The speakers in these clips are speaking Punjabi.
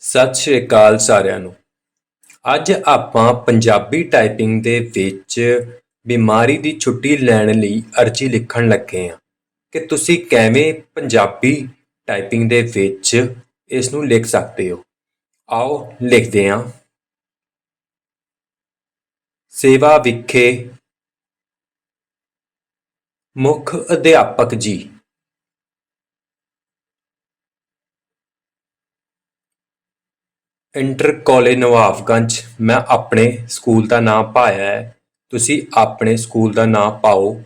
ਸਤਿ ਸ਼੍ਰੀ ਅਕਾਲ ਸਾਰਿਆਂ ਨੂੰ। ਅੱਜ ਆਪਾਂ ਪੰਜਾਬੀ ਟਾਈਪਿੰਗ ਦੇ ਵਿੱਚ ਬਿਮਾਰੀ ਦੀ ਛੁੱਟੀ ਲੈਣ ਲਈ ਅਰਜ਼ੀ ਲਿਖਣ ਲੱਗੇ ਹਾਂ। ਕਿ ਤੁਸੀਂ ਕਿਵੇਂ ਪੰਜਾਬੀ ਟਾਈਪਿੰਗ ਦੇ ਵਿੱਚ ਇਸ ਨੂੰ ਲਿਖ ਸਕਦੇ ਹੋ? ਆਓ ਲਿਖਦੇ ਹਾਂ। ਸੇਵਾ ਵਿਖੇ ਮੁੱਖ ਅਧਿਆਪਕ ਜੀ। ਇੰਟਰ ਕਾਲਜ ਨਵਾਬਗੰਜ, ਮੈਂ ਆਪਣੇ ਸਕੂਲ ਦਾ ਨਾਂ ਪਾਇਆ ਹੈ। ਤੁਸੀਂ ਆਪਣੇ ਸਕੂਲ ਦਾ ਨਾਂ ਪਾਓ।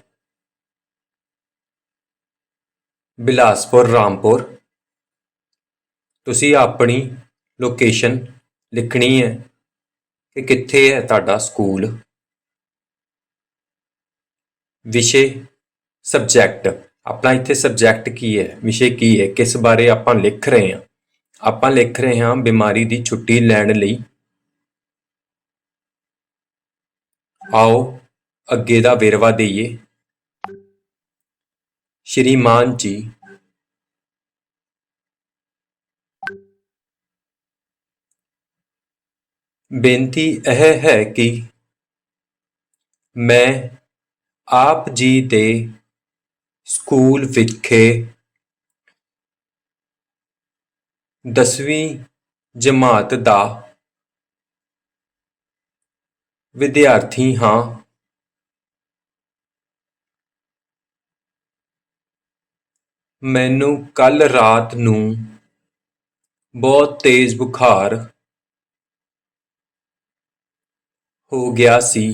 ਬਿਲਾਸਪੁਰ, ਰਾਮਪੁਰ। ਤੁਸੀਂ ਆਪਣੀ ਲੋਕੇਸ਼ਨ ਲਿਖਣੀ ਹੈ ਕਿ ਕਿੱਥੇ ਹੈ ਤੁਹਾਡਾ ਸਕੂਲ। ਵਿਸ਼ੇ, ਸਬਜੈਕਟ। ਆਪਣਾ ਇੱਥੇ ਸਬਜੈਕਟ ਕੀ ਹੈ? ਵਿਸ਼ੇ ਕੀ ਹੈ? ਕਿਸ ਬਾਰੇ ਆਪਾਂ ਲਿਖ ਰਹੇ ਹਾਂ? ਆਪਾਂ ਲਿਖ ਰਹੇ ਹਾਂ ਬਿਮਾਰੀ ਦੀ ਛੁੱਟੀ ਲੈਣ ਲਈ। ਆਓ ਅੱਗੇ ਦਾ ਵੇਰਵਾ ਦਈਏ। ਸ਼੍ਰੀਮਾਨ ਜੀ। ਬੇਨਤੀ ਇਹ ਹੈ ਕਿ ਮੈਂ ਆਪ ਜੀ ਦੇ ਸਕੂਲ ਵਿਖੇ ਦਸਵੀਂ ਜਮਾਤ ਦਾ ਵਿਦਿਆਰਥੀ ਹਾਂ। ਮੈਨੂੰ ਕੱਲ ਰਾਤ ਨੂੰ ਬਹੁਤ ਤੇਜ਼ ਬੁਖਾਰ ਹੋ ਗਿਆ ਸੀ।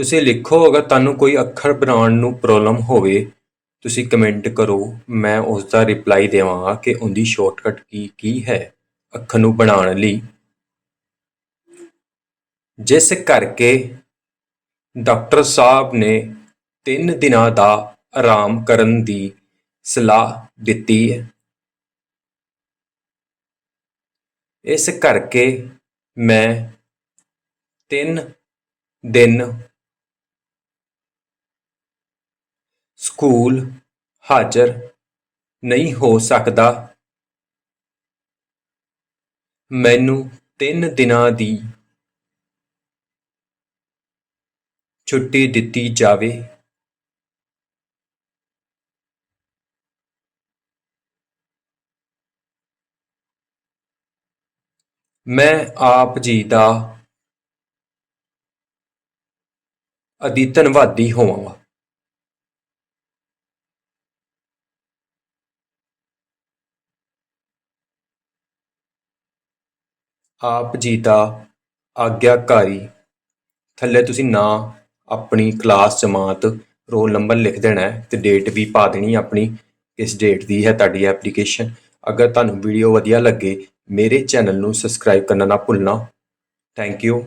ਤੁਸੀਂ ਲਿਖੋ ਅਗਰ ਤੁਹਾਨੂੰ ਕੋਈ ਅੱਖਰ ਬਣਾਉਣ ਨੂੰ ਪ੍ਰੋਬਲਮ ਹੋਵੇ, ਤੁਸੀਂ ਕਮੈਂਟ ਕਰੋ, ਮੈਂ ਉਸ ਦਾ ਰਿਪਲਾਈ ਦੇਵਾਂਗਾ ਕਿ ਉਹਦੀ ਸ਼ਾਰਟਕਟ ਕੀ ਕੀ ਹੈ ਅੱਖਰ ਨੂੰ ਬਣਾਉਣ ਲਈ। ਜਿਸ ਕਰਕੇ ਡਾਕਟਰ ਸਾਹਿਬ ਨੇ 3 ਦਿਨਾਂ ਦਾ ਆਰਾਮ ਕਰਨ ਦੀ ਸਲਾਹ ਦਿੱਤੀ ਹੈ। ਇਸ ਕਰਕੇ ਮੈਂ 3 ਦਿਨ ਸਕੂਲ ਹਾਜ਼ਰ ਨਹੀਂ ਹੋ ਸਕਦਾ। ਮੈਨੂੰ ਤਿੰਨ ਦਿਨਾਂ ਦੀ ਛੁੱਟੀ ਦਿੱਤੀ ਜਾਵੇ। ਮੈਂ ਆਪ ਜੀ ਦਾ ਅਦੀ ਧੰਨਵਾਦੀ ਹੋਵਾਂਗਾ। ਆਪ ਜੀ ਦਾ ਆਗਿਆਕਾਰੀ। ਥੱਲੇ ਤੁਸੀਂ ਨਾਂ ਆਪਣੀ ਕਲਾਸ ਜਮਾਤ ਰੋਲ ਨੰਬਰ ਲਿਖ ਦੇਣਾ ਹੈ ਤੇ ਡੇਟ ਵੀ ਪਾ ਦੇਣੀ ਆਪਣੀ। ਕਿਸ ਡੇਟ ਦੀ ਹੈ ਤੁਹਾਡੀ ਐਪਲੀਕੇਸ਼ਨ ਅਗਰ ਤੁਹਾਨੂੰ ਵੀਡੀਓ ਵਧੀਆ ਲੱਗੇ, ਮੇਰੇ ਚੈਨਲ ਨੂੰ ਸਬਸਕ੍ਰਾਈਬ ਕਰਨਾ ਨਾ ਭੁੱਲਣਾ। Thank you